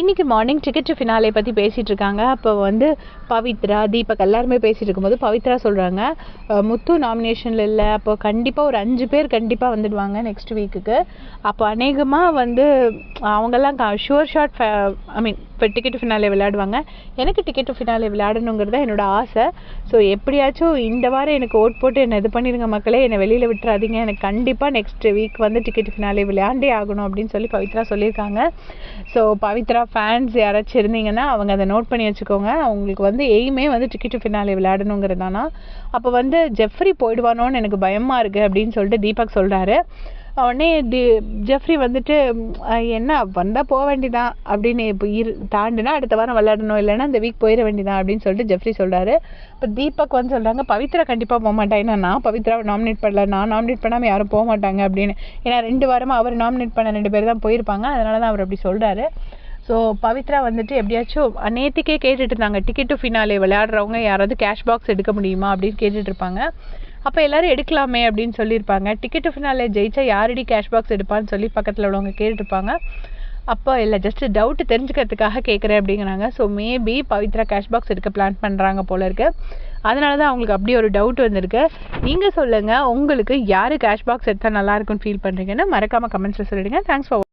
இன்னைக்கு morning ticket to finale பற்றி பேசிகிட்டு இருக்காங்க. அப்போ வந்து பவித்ரா தீபக் எல்லாருமே பேசிகிட்டு இருக்கும்போது பவித்ரா சொல்கிறாங்க முத்து நாமினேஷனில் இல்லை. அப்போ கண்டிப்பாக ஒரு அஞ்சு பேர் கண்டிப்பாக வந்துடுவாங்க நெக்ஸ்ட் வீக்குக்கு அப்போ அநேகமாக வந்து அவங்கெல்லாம் ஷுவர் ஷாட் ஐ மீன் இப்போ டிக்கெட் ஃபினாலே விளையாடுவாங்க. எனக்கு டிக்கெட் ஃபினாலே விளையாடணுங்கிறது என்னோட ஆசை. ஸோ எப்படியாச்சும் இந்த வாரம் எனக்கு ஓட் போட்டு என்னை இது பண்ணிடுங்க மக்களே. என்னை வெளியில் விட்டுறாதீங்க. எனக்கு கண்டிப்பாக நெக்ஸ்ட் வீக் வந்து டிக்கெட் ஃபினாலே விளையாண்டே ஆகணும் அப்படின்னு சொல்லி பவித்ரா சொல்லியிருக்காங்க. ஸோ பவித்ரா ஃபேன்ஸ் யாராச்சும் இருந்தீங்கன்னா அவங்க அதை நோட் பண்ணி வச்சுக்கோங்க. அவங்களுக்கு வந்து எய்மே வந்து டிக்கெட் ஃபினாலே விளையாடணுங்கிறது தானா அப்போ வந்து ஜெஃப்ரி போயிடுவானோன்னு எனக்கு பயமாக இருக்குது அப்படின்னு சொல்லிட்டு தீபக் சொல்கிறாரு உடனே தி ஜெஃப்ரி வந்துட்டு என்ன வந்தால் போக வேண்டிதான் அப்படின்னு இப்போ இரு தாண்டினா அடுத்த வாரம் விளையாடணும் இல்லைன்னா இந்த வீக் போயிட வேண்டிதான் அப்படின்னு சொல்லிட்டு ஜெஃப்ரி சொல்கிறாரு இப்போ தீபக் வந்து சொல்கிறாங்க பவித்ரா கண்டிப்பாக போக மாட்டேன் ஏன்னா நான் பவித்ராவை நாமினேட் பண்ணல. நான் நாமினேட் பண்ணாமல் யாரும் போக மாட்டாங்க. அப்படின்னு. ஏன்னா ரெண்டு வாரமாக அவர் நாமினேட் பண்ண ரெண்டு பேர் தான் போயிருப்பாங்க. அதனால தான் அவர் அப்படி சொல்கிறாரு ஸோ பவித்ரா வந்துட்டு எப்படியாச்சும் நேற்றுக்கே கேட்டுட்டு இருந்தாங்க. டிக்கெட் டு ஃபினாலே விளையாடுறவங்க யாராவது கேஷ் பாக்ஸ் எடுக்க முடியுமா அப்படின்னு கேட்டுட்டு இருப்பாங்க. அப்போ எல்லோரும் எடுக்கலாமே அப்படின்னு சொல்லியிருப்பாங்க. டிக்கெட் ஃபினாலே ஜெயிச்சா யாரடி கேஷ் பாக்ஸ் எடுப்பான்னு சொல்லி பக்கத்தில் உள்ளவங்க கேட்டுருப்பாங்க அப்போ இல்லை ஜஸ்ட் டவுட் தெரிஞ்சுக்கிறதுக்காக கேட்குறேன் அப்படிங்கிறாங்க. So maybe Pavithra cash box எடுக்க பிளான் பண்ணுறாங்க போல இருக்கு. அதனால தான் அவங்களுக்கு அப்படி ஒரு டவுட் வந்திருக்கு. நீங்கள் சொல்லுங்கள் உங்களுக்கு யார் கேஷ் பாக்ஸ் எடுத்தால் நல்லா இருக்கும்னு ஃபீல் பண்ணுறீங்கன்னு மறக்காமல் கமெண்ட்ஸில் சொல்லிடுங்க. Thanks for